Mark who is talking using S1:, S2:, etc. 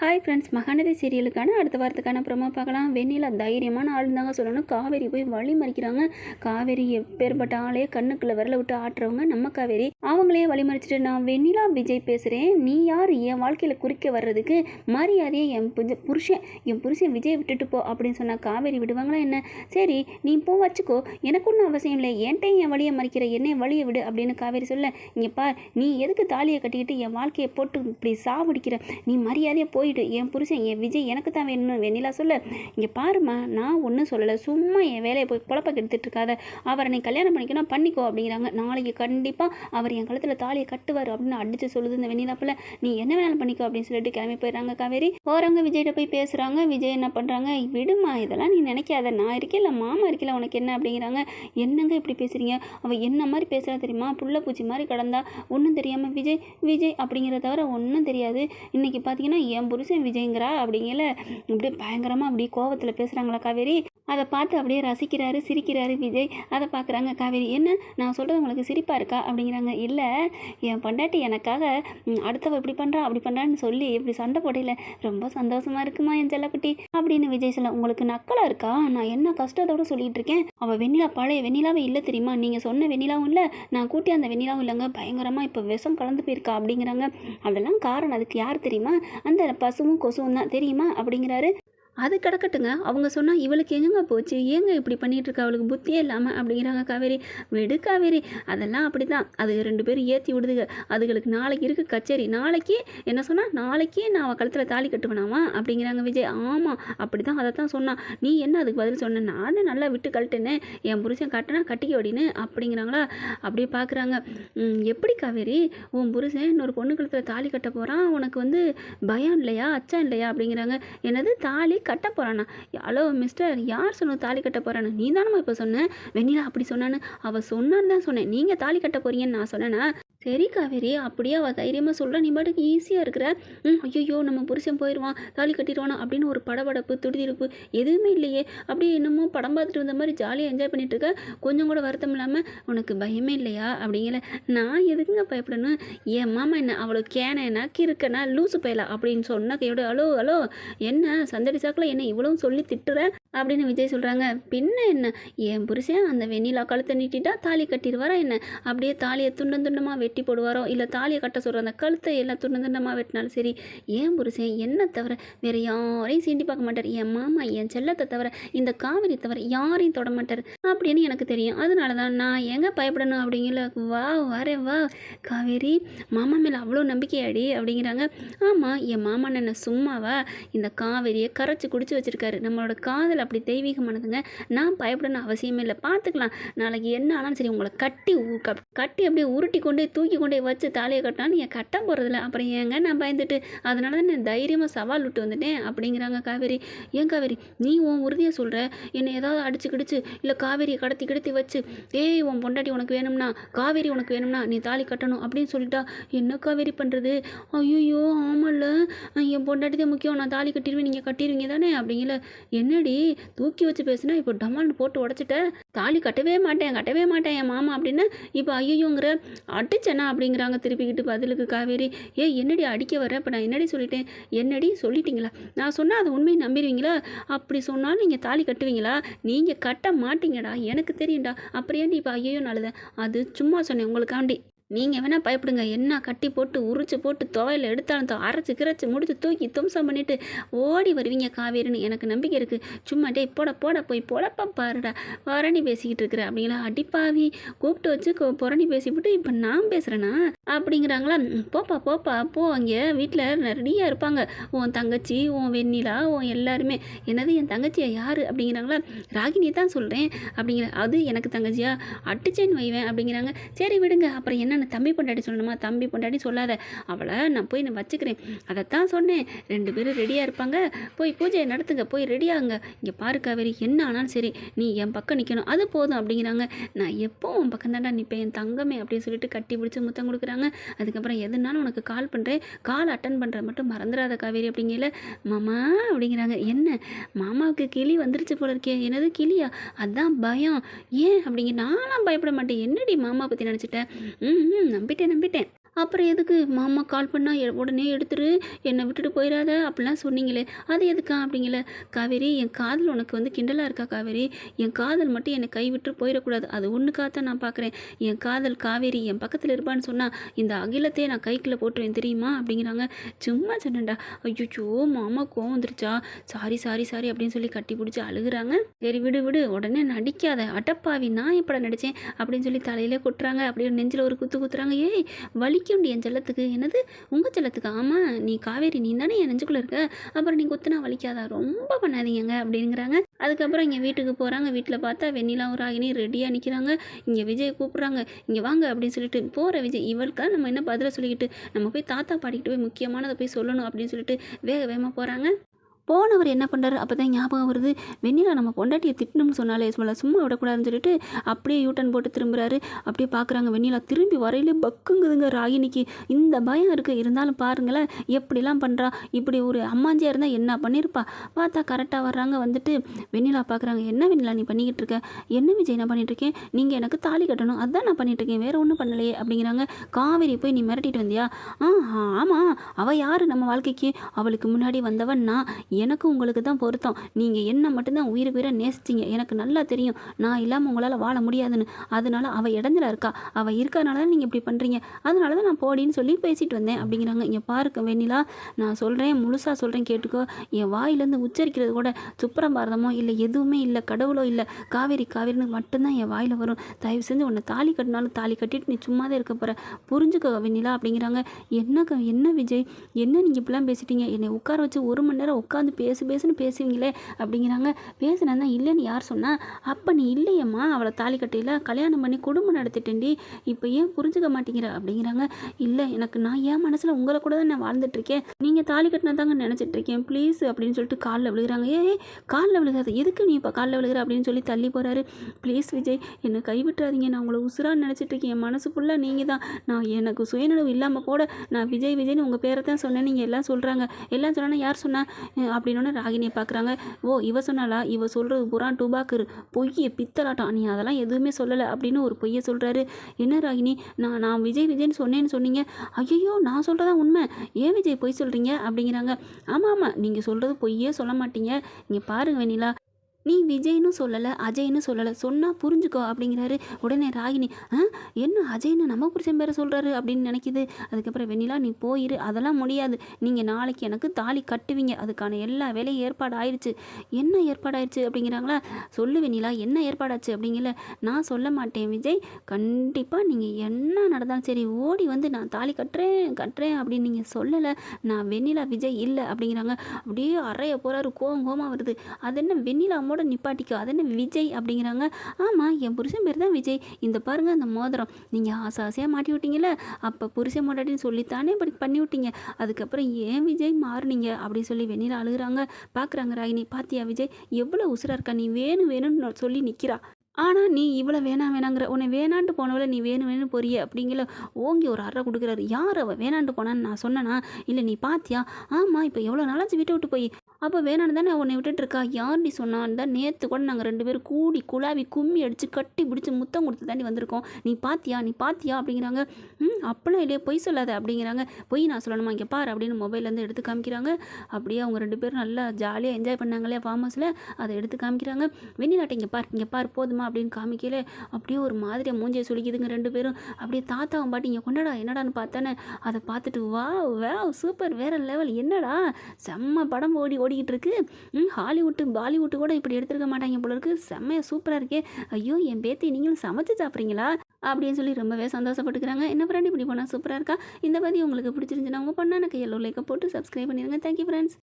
S1: Hi friends Mahanadi சீரியலுக்கான அடுத்த வாரத்துக்கான promo பார்க்கலாம். வெண்ணிலா தைரியமான ஆள் தாங்க சொல்லணும். காவேரி போய் வழி மறிக்கிறாங்க. காவேரி எப்பேற்பட்ட ஆளே கண்ணுக்குள்ள விரல விட்டு ஆட்டுறவங்க நம்ம காவேரி. அவங்களே வழி மறிச்சிட்டு நான் வெண்ணிலா விஜய் பேசுகிறேன் நீ யார்? என் வாழ்க்கையில் குறிக்க வர்றதுக்கு மரியாதையை என் புஜ புருஷன் என் புருஷன் விஜய் விட்டுட்டு போ அப்படின்னு சொன்னால் காவேரி விடுவாங்களா என்ன? சரி நீ போ வச்சுக்கோ. எனக்கு ஒன்றும் அவசியம் இல்லை. என்கிட்ட என் வழியை மறிக்கிற என்னை வழியை விடு அப்படின்னு காவேரி சொல்ல இங்கே பார் நீ எதுக்கு தாலியை கட்டிக்கிட்டு என் வாழ்க்கையை போட்டு இப்படி சாவடிக்கிற? நீ மரியாதையை போய் போயிடு என் புருஷன் என் விஜய் எனக்கு தான் வேணும்னு வெண்ணிலா சொல்ல இங்கே பாருமா நான் ஒன்றும் சொல்லலை. சும்மா என் வேலையை போய் பொழப்ப கெடுத்துட்டு இருக்காத. அவரை நீ கல்யாணம் பண்ணிக்கணும் பண்ணிக்கோ அப்படிங்கிறாங்க. நாளைக்கு கண்டிப்பாக அவர் என் கழுத்தில் தாலியை கட்டுவார் அப்படின்னு அடித்து சொல்லுது இந்த வெண்ணிலா நீ என்ன வேணாலும் பண்ணிக்கோ அப்படின்னு சொல்லிட்டு கிளம்பி போயிடுறாங்க காவேரி. போகிறவங்க விஜய்கிட்ட போய் பேசுகிறாங்க விஜய் என்ன பண்ணுறாங்க விடுமா இதெல்லாம் நீ நினைக்காத. நான் இருக்கேன் மாமா இருக்கல உனக்கு என்ன? அப்படிங்கிறாங்க. என்னங்க இப்படி பேசுகிறீங்க அவள் என்ன மாதிரி பேசுகிறா தெரியுமா? புள்ள பூச்சி மாதிரி கடந்தா ஒன்றும் தெரியாமல் விஜய் விஜய் அப்படிங்கிறத தவிர ஒன்றும் தெரியாது. இன்னைக்கு பார்த்தீங்கன்னா என் புருஷன் விஜய்ங்கிறா அப்படிங்கிற அப்படியே பயங்கரமாக அப்படி கோவத்தில் பேசுகிறாங்களா காவேரி. அதை பார்த்து அப்படியே ரசிக்கிறாரு சிரிக்கிறாரு விஜய். அதை பார்க்குறாங்க காவேரி. என்ன? நான் சொல்கிறது உங்களுக்கு சிரிப்பாக இருக்கா? அப்படிங்கிறாங்க. இல்லை என் பொண்டாட்டி எனக்காக அடுத்தவ இப்படி பண்ணுறா அப்படி பண்ணுறான்னு சொல்லி இப்படி சண்டை போடையில ரொம்ப சந்தோஷமாக இருக்குமா என் செல்லக்குட்டி? அப்படின்னு விஜய் சொல்ல உங்களுக்கு நக்கலாக இருக்கா? நான் என்ன கஷ்டத்தோட சொல்லிகிட்டு இருக்கேன் அவள் வெண்ணிலா பழைய வெண்ணிலாவே இல்லை தெரியுமா? நீங்கள் சொன்ன வெண்ணிலாவும் இல்லை. நான் கூட்டி அந்த வெண்ணிலாவும் இல்லைங்க. பயங்கரமாக இப்போ விஷம் கலந்து போயிருக்கா அப்படிங்கிறாங்க. அதெல்லாம் காரணம் அதுக்கு யார் தெரியுமா? அந்த பசுவும் கொசுவும் தான் தெரியுமா அப்படிங்கிறாரு. அது கிடக்கட்டுங்க. அவங்க சொன்னால் இவளுக்கு எங்கங்க போச்சு? ஏங்க இப்படி பண்ணிகிட்ருக்கா இருக்கா அவளுக்கு புத்தியே இல்லாமல் அப்படிங்கிறாங்க காவேரி. விடு காவேரி. அதெல்லாம் அப்படி தான் அது ரெண்டு பேரும் ஏற்றி விடுதுங்க அதுகளுக்கு நாளைக்கு இருக்குது கச்சேரி. நாளைக்கு என்ன சொன்னால் நாளைக்கே நான் அவள் கழுத்தில் தாலி கட்டுவேனாமா? அப்படிங்கிறாங்க விஜய். ஆமாம் அப்படி தான் அதை தான் சொன்னான் நீ என்ன அதுக்கு பதில் சொன்ன? நானும் நல்லா விட்டு கழட்டுனே என் புருஷன் கட்டினா கட்டிக்க அப்படின்னு அப்படிங்கிறாங்களா? அப்படியே பார்க்குறாங்க எப்படி காவேரி? உன் புருஷன் இன்னொரு பொண்ணு கழுத்தில் தாலி கட்ட போகிறான் உனக்கு வந்து பயம் இல்லையா? அச்சம் இல்லையா? அப்படிங்கிறாங்க. என்னது? தாலி கட்ட போகிறானா ஹலோ மிஸ்டர் யார் சொன்னது தாலி கட்ட போகிறான்னு நீ தானம்மா இப்போ சொன்ன? வெண்ணிலா அப்படி சொன்னான்னு அவள் சொன்னான்னு தான் சொன்னேன். நீங்கள் தாலி கட்ட போகிறீங்கன்னு நான் சொன்னேன்னா சரி காவேரி அப்படியே அவள் தைரியமாக சொல்கிறா நீ பாட்டுக்கு ஈஸியாக இருக்கிற. ம் ஐயோ நம்ம புருஷன் போயிடுவான் தாலி கட்டிடுவானா அப்படின்னு ஒரு படபடப்பு துடிதிருப்பு எதுவுமே இல்லையே. அப்படியே என்னமோ படம் பார்த்துட்டு வந்த மாதிரி ஜாலியாக என்ஜாய் பண்ணிட்டு இருக்க. கொஞ்சம் கூட வருத்தம் இல்லாமல் உனக்கு பயமே இல்லையா? அப்படிங்கல நான் எதுக்குங்க பயப்படணும் என் மாமா என்ன அவ்வளோ கேனேனா கிறுக்கனா லூசு பயலா? அப்படின்னு சொன்ன கையோட ஹலோ ஹலோ என்ன சந்தடி சாக்கில் என்ன இவ்வளோ சொல்லி திட்டுற? அப்படின்னு விஜய் சொல்கிறாங்க பின்ன என்ன? என் புருஷன் அந்த வெண்ணிலா கழுத்தை நீட்டிட்டா தாலி கட்டிடுவாரா என்ன? அப்படியே தாலியை துண்டம் துண்டமாக வெட்டி போடுவாரோ? இல்லை தாலியை கட்ட சொல்கிற அந்த கழுத்தை எல்லாம் துண்டு துண்டமாக வெட்டினாலும் சரி ஏன் புருஷன் என்ன தவிர வேறு யாரையும் சீண்டி பார்க்க மாட்டார்? என் மாமா என் செல்லத்தை தவிர இந்த காவிரி தவிர யாரையும் தொட மாட்டார் அப்படின்னு எனக்கு தெரியும். அதனால தான் நான் எங்கே பயப்படணும் அப்படிங்கிற வா வரே வா. காவேரி மாமா மேலே அவ்வளோ நம்பிக்கையாடி அப்படிங்கிறாங்க. ஆமாம் என் மாமா என்ன சும்மாவா இந்த காவேரியை கரைச்சி குடிச்சு வச்சிருக்காரு. நம்மளோட காதல் அப்படி தெய்வீகமானதுங்க. நான் பயப்படணும் அவசியமே இல்லை. பார்த்துக்கலாம். நாளைக்கு என்ன ஆனாலும் சரி உங்களை கட்டி கட்டி அப்படியே உருட்டி கொண்டு தூக்கி கொண்டே வச்சு தாலியை கட்டினா நீங்கள் கட்ட போகிறதில்ல அப்புறம் ஏங்க நான் பயந்துட்டு? அதனால தான் நான் தைரியமாக சவால் விட்டு வந்துட்டேன் அப்படிங்கிறாங்க காவேரி. ஏன் காவேரி? நீ உன் உறுதியை சொல்கிற என்னை ஏதாவது அடிச்சு கிடிச்சு இல்லை காவேரியை கடத்தி கிடத்தி வச்சு ஏய் உன் பொண்டாட்டி உனக்கு வேணும்னா காவேரி உனக்கு வேணும்னா நீ தாலி கட்டணும் அப்படின்னு சொல்லிட்டா என்ன காவேரி பண்ணுறது ஐயோ ஆமாம் என் பொண்டாட்டி தான் முக்கியம். நான் தாலி கட்டிடுவேன். நீங்கள் கட்டிடுவீங்க தானே? அப்படிங்கல. என்னடி? தூக்கி வச்சு பேசுனா இப்போ டமால்னு போட்டு உடச்சிட்ட? தாலி கட்டவே மாட்டேன் கட்டவே மாட்டேன் என் மாமா அப்படின்னு இப்போ ஐயோங்கிற அடிச்சேனா? அப்படிங்கிறாங்க திருப்பிக்கிட்டு பதிலுக்கு காவேரி. ஏ என்னடி அடிக்க வர இப்போ நான் என்னடி சொல்லிட்டேன்? என்னடி? சொல்லிட்டீங்களா? நான் சொன்னால் அதை உண்மையை நம்பிடுவீங்களா? அப்படி சொன்னாலும் நீங்கள் தாலி கட்டுவீங்களா? நீங்கள் கட்ட மாட்டீங்கடா. எனக்கு தெரியும்டா. அப்புறம் ஏன்டி இப்போ ஐயோ நல்லது அது சும்மா சொன்னேன். உங்களுக்காண்டி. நீங்கள் வேணால் பயப்படுங்க. என்ன கட்டி போட்டு உரிச்சு போட்டு துவையில் எடுத்தாலும் தோ- அரைச்சி கிரைச்சி முடிச்சு தூக்கி தும்சம் பண்ணிட்டு ஓடி வருவீங்க காவேரின்னு எனக்கு நம்பிக்கை இருக்குது சும்மா டேய் போட போட போய் போடப்பா பாருடா. புரணி பேசிக்கிட்டு இருக்கிற அப்படிங்களா? அடிப்பாவி கூப்பிட்டு வச்சு கொ- புரணி பேசிவிட்டு இப்போ நான் பேசுகிறேன்னா அப்படிங்கிறாங்களா? போப்பா போப்பா போ அங்கே வீட்டில் ரெடியாக இருப்பாங்க. உன் தங்கச்சி உன் வெண்ணிலா உன் எல்லாருமே. என்னது என் தங்கச்சியா யார்? அப்படிங்கிறாங்களா? ராகினி தான் சொல்கிறேன் அப்படிங்கிற அது எனக்கு தங்கச்சியா? அட்டுச்சேன்னு வைவேன் அப்படிங்கிறாங்க. சரி விடுங்க. அப்புறம் என்ன நான் தம்பி பொண்டாட்டி சொல்லணுமா? தம்பி பொண்டாட்டி சொல்லாத. அவளை நான் போய் நான் வச்சுக்கிறேன். அதைத்தான் சொன்னேன். ரெண்டு பேரும் ரெடியாக இருப்பாங்க. போய் பூஜையை நடத்துங்க. போய் ரெடியாகுங்க இங்கே பாரு காவேரி என்ன ஆனாலும் சரி நீ என் பக்கம் நிற்கணும் அது போதும் அப்படிங்கிறாங்க. நான் எப்போ உன் பக்கம் தாண்டா நிற்பேன் என் தங்கமே அப்படின்னு சொல்லிட்டு கட்டி பிடிச்சி முத்தம் கொடுக்குறாங்க. அதுக்கப்புறம் எதுனாலும் உனக்கு கால் பண்ணுறேன் கால் அட்டன் பண்ணுற மட்டும் மறந்துடாத காவேரி அப்படிங்கல மாமா அப்படிங்கிறாங்க. என்ன? மாமாவுக்கு கிளி வந்துருச்சு போல இருக்கே. என்னது கிளியா? அதான் பயம். ஏன்? அப்படிங்க நானும் பயப்பட மாட்டேன். என்னடி மாமா பற்றி நினச்சிட்டேன் ம் ம் நம்பிட்டேன் நம்பிட்டேன் அப்புறம் எதுக்கு? மாமா கால் பண்ணால் உடனே எடுத்துரு. என்னை விட்டுட்டு போயிடாத அப்படிலாம் சொன்னீங்களே. அது எதுக்கா அப்படிங்கல காவேரி என் காதல் உனக்கு வந்து கிண்டலாக இருக்கா காவேரி? என் காதல் மட்டும் என்னை கைவிட்டு போயிடக்கூடாது. அது ஒன்றுக்காகத்தான் நான் பார்க்குறேன் என் காதல் காவேரி என் பக்கத்தில் இருப்பான்னு சொன்னால் இந்த அகிலத்தையே நான் கைக்குள்ளே போட்டுருவேன் தெரியுமா? அப்படிங்கிறாங்க. சும்மா சொன்னேன்டா. ஐயோ மாமா கோவம் வந்துருச்சா? சாரி சாரி சாரி அப்படின்னு சொல்லி கட்டி பிடிச்சி அழுகுறாங்க. சரி விடு விடு. உடனே நடிக்காத. அடப்பாவி நான் எப்படா நடித்தேன் அப்படின்னு சொல்லி தலையிலே கொட்டுறாங்க. அப்படியே நெஞ்சில் ஒரு குத்து குத்துறாங்க. ஏய் வலிக்கும்டி என் செல்லத்துக்கு? என்னது? உங்கள் செல்லத்துக்கு? ஆமாம் நீ காவேரி நீ தானே என் நெஞ்சுக்குள்ளே இருக்க? அப்புறம் நீ குத்துனா வலிக்காதா? ரொம்ப பண்ணாதீங்க அப்படிங்கிறாங்க. அதுக்கப்புறம் இங்கே வீட்டுக்கு போகிறாங்க வீட்டில் பார்த்தா வெண்ணிலாவும் ராகினி ரெடியாக நிற்கிறாங்க இங்கே விஜய் கூப்பிட்றாங்க. இங்கே வாங்க அப்படின்னு சொல்லிட்டு போகிற விஜய் இவளுக்கெல்லாம் நம்ம என்ன பதிலை சொல்லிக்கிட்டு நம்ம போய் தாத்தா பாடிக்கிட்டு போய் முக்கியமானதை போய் சொல்லணும் அப்படின்னு சொல்லிட்டு வேக வேகமாக போகிறாங்க போனவர் என்ன பண்ணுறாரு அப்போ தான் ஞாபகம் வருது. வெண்ணிலா நம்ம பொண்டாட்டியை திட்டணும்னு சொன்னாலே சொல்ல சும்மா விடக்கூடாதுன்னு சொல்லிட்டு அப்படியே யூட்டன் போட்டு திரும்புறாரு. அப்படியே பார்க்குறாங்க வெண்ணிலா. திரும்பி வரையிலே பக்குங்குதுங்க ராகினிக்கு. இந்த பயம் இருக்குது இருந்தாலும் பாருங்களேன் எப்படிலாம் பண்ணுறா இப்படி ஒரு அம்மாஞ்சியாக இருந்தால் என்ன பண்ணியிருப்பா பார்த்தா கரெக்டாக வர்றாங்க. வந்துட்டு வெண்ணிலா பார்க்குறாங்க என்ன வெண்ணிலா நீ பண்ணிக்கிட்டு இருக்க? என்ன விஜய் நான் பண்ணிகிட்ருக்கேன் இருக்கேன்? நீங்கள் எனக்கு தாலி கட்டணும். அதான் நான் பண்ணிட்டு இருக்கேன். ஒன்றும் பண்ணலையே அப்படிங்கிறாங்க. காவேரி போய் நீ மிரட்டிட்டு வந்தியா? ஆ ஆமாம் அவள் யார் நம்ம வாழ்க்கைக்கு? அவளுக்கு முன்னாடி வந்தவன் நான். எனக்கு உங்களுக்கு தான் பொருத்தம். நீங்கள் என்ன மட்டும்தான் உயிருக்கு உயிரை நேசிச்சிங்க. எனக்கு நல்லா தெரியும். நான் இல்லாமல் உங்களால் வாழ முடியாதுன்னு. அதனால அவள் இடஞ்சல இருக்கா? அவள் இருக்கிறனால தான் நீங்கள் இப்படி பண்ணுறீங்க அதனால தான் நான் போடின்னு சொல்லி பேசிட்டு வந்தேன் அப்படிங்கிறாங்க. இங்கே பாருக்க வெண்ணிலா நான் சொல்கிறேன் முழுசாக சொல்கிறேன் கேட்டுக்கோ. என் வாயிலேருந்து உச்சரிக்கிறது கூட சுப்பரபாரதமோ இல்லை எதுவுமே இல்லை கடவுளோ இல்லை. காவேரி காவேரின்னு மட்டும்தான் என் வாயில் வரும். தயவு செஞ்சு உன்னை தாலி கட்டினாலும் தாலி கட்டிட்டு நீ சும்மா தான் இருக்க போகிற புரிஞ்சுக்க வெண்ணிலா அப்படிங்கிறாங்க. என்னக்கா என்ன விஜய்? என்ன நீங்கள் இப்படிலாம் பேசிட்டீங்க? என்னை உட்கார வச்சு ஒரு மணி நேரம் உட்காந்து பேசு பேசுன்னு பேசுவீங்களே அப்படிங்கிறாங்க. பேசுனா தான் இல்லைன்னு யார் சொன்னால் அப்போ நீ இல்லையம்மா அவளை தாலி கட்டையில் கல்யாணம் பண்ணி குடும்பம் நடத்திட்டேன்டி இப்போ ஏன் புரிஞ்சுக்க மாட்டேங்கிற? அப்படிங்கிறாங்க. இல்லை எனக்கு நான் என் மனசில் உங்களை கூட தான் நான் வாழ்ந்துட்டுருக்கேன். நீங்கள் தாலி கட்டினா தாங்க நினச்சிட்டு இருக்கேன் ப்ளீஸ் அப்படின்னு சொல்லிட்டு காலில் விழுகிறாங்க. ஏய் காலில் விழுகாத. எதுக்கு நீ இப்போ காலில் விழுகிற? அப்படின்னு சொல்லி தள்ளி போகிறாரு ப்ளீஸ் விஜய் என்னை கைவிட்டுறாதீங்க. நான் உங்களை உசுராக நினச்சிட்ருக்கேன் என் மனசு ஃபுல்லாக நீங்கள் தான். நான் எனக்கு சுயநலவு இல்லாமல் கூட நான் விஜய் விஜய்னு உங்கள் பேரை தான் சொன்னேன் நீங்கள் எல்லாம் சொல்கிறாங்க எல்லாம் சொன்னால் யார் சொன்னால் அப்படின்னோடனே ராகினியை பார்க்குறாங்க ஓ இவ சொன்னாலா இவ சொல்கிறது பூரா டூபாக்கு பொய்யை பித்தலாட்டம் நீ அதெல்லாம் எதுவுமே சொல்லலை அப்படின்னு ஒரு பொய்யை சொல்கிறாரு என்ன ராகினி நான் நான் விஜய் விஜய்னு சொன்னேன்னு சொன்னீங்க. ஐயோ நான் சொல்கிறதா உண்மை? ஏன் விஜய் பொய் சொல்கிறீங்க அப்படிங்கிறாங்க. ஆமாம் ஆமாம் நீங்கள் சொல்கிறது பொய்யே சொல்ல மாட்டீங்க. இங்கே பாருங்க வெண்ணிலா. நீ விஜய்னு சொல்லலை அஜய்னு சொல்லலை சொன்னால் புரிஞ்சுக்கோ அப்படிங்கிறாரு உடனே ராகினி. ஆ என்ன அஜய்னு நம்ம புருஷன் பேரை சொல்கிறாரு அப்படின்னு நினைக்கிது. அதுக்கப்புறம் வெண்ணிலா நீ போயிரு அதெல்லாம் முடியாது. நீங்கள் நாளைக்கு எனக்கு தாலி கட்டுவீங்க. அதுக்கான எல்லா வேலையும் ஏற்பாடு ஆயிடுச்சு என்ன ஏற்பாடு ஆயிடுச்சு அப்படிங்கிறாங்களா. சொல்லு வெண்ணிலா என்ன ஏற்பாடாச்சு? அப்படிங்கல. நான் சொல்ல மாட்டேன் விஜய். கண்டிப்பாக நீங்கள் என்ன நடந்தாலும் சரி ஓடி வந்து நான் தாலி கட்டுறேன் கட்டுறேன் அப்படின்னு நீங்கள் சொல்லலை. நான் வெண்ணிலா விஜய் இல்லை. அப்படிங்கிறாங்க. அப்படியே அறைய போகிறாரு கோவம் கோமா வருது. அது என்ன வெண்ணிலா வெண்ணிலாமோட நிப்பாட்டிக்கோ. அது என்ன விஜய் அப்படிங்கிறாங்க. ஆமாம் என் புருஷன் பேர் தான் விஜய். இந்த பாருங்க அந்த மோதிரம். நீங்கள் ஆசை ஆசையாக மாட்டி விட்டீங்கல்ல? அப்போ புருஷன் மாட்டாட்டின்னு சொல்லித்தானே இப்படி பண்ணி விட்டீங்க? அதுக்கப்புறம் ஏன் விஜய் மாறுனீங்க? அப்படின்னு சொல்லி வெளியில் அழுகுறாங்க. பார்க்குறாங்க ராகினி. பாத்தியா விஜய்? எவ்வளோ உசுராக இருக்கா? நீ வேணும் வேணும்னு சொல்லி நிற்கிறா ஆனால் நீ இவ்வளோ வேணாம் வேணாங்கிற உன்னை வேணான்ட்டு போனவள நீ வேணும் வேணும் போறிய அப்படிங்கிற ஓங்கி ஒரு அறை கொடுக்குறாரு. யார் அவள் வேணான்ட்டு போனான்னு நான் சொன்னேனா? இல்லை நீ பாத்தியா? ஆமாம் இப்போ எவ்வளோ நாளாச்சு விட்டு விட்டு போய். அப்போ வேணான்னு தானே உன்னை விட்டுட்டு இருக்கா? யார் நீ சொன்னான்னு தான் நேற்று கூட நாங்கள் ரெண்டு பேரும் கூடி குழாவி கும்மி அடித்து கட்டி பிடிச்சி முத்தம் கொடுத்து தாண்டி வந்திருக்கோம். நீ பாத்தியா? நீ பாத்தியா? அப்படிங்கிறாங்க. ம் அப்பெல்லாம் இல்லையே பொய் சொல்லாத அப்படிங்கிறாங்க. பொய் நான் சொல்லணுமா? இங்கே பாரு அப்படின்னு மொபைல்லேருந்து எடுத்து காமிக்கிறாங்க. அப்படியே அவங்க ரெண்டு பேரும் நல்லா ஜாலியாக என்ஜாய் பண்ணாங்களே ஃபார்ம் ஹவுஸில் அதை எடுத்து காமிக்கிறாங்க. வெண்ணிலாட்டை இங்கே பார் இங்கே பார் போதுமா அப்படின்னு காமிக்கல அப்படியே ஒரு மாதிரியாக மூஞ்சியை சுழிக்குதுங்க ரெண்டு பேரும். அப்படியே தாத்தாவும் பாட்டி இங்கே கொண்டாடா என்னடான்னு பார்த்தானே அதை பார்த்துட்டு வா வா சூப்பர் வேற லெவல் என்னடா செம்ம படம் ஓடி ஓடிக்கிட்டு இருக்கு. ம் ஹாலிவுட்டு பாலிவுட்டு கூட இப்படி எடுத்திருக்க மாட்டாங்க போல இருக்கு. செம்மையாக சூப்பராக இருக்கே. ஐயோ என் பேத்தி நீங்களும் சமைச்சு சாப்பிட்றீங்களா? அப்படின்னு சொல்லி ரொம்பவே சந்தோஷப்பட்டுக்கிறாங்க. என்ன ஃப்ரெண்ட் இப்படி போனால் சூப்பராக இருக்கா? இந்த பதி உங்களுக்கு பிடிச்சிருந்துச்சுன்னா உங்கள் பண்ணான கையில் லைக்கை போட்டு சப்ஸ்கிரைப் பண்ணிடுங்க. Thank you friends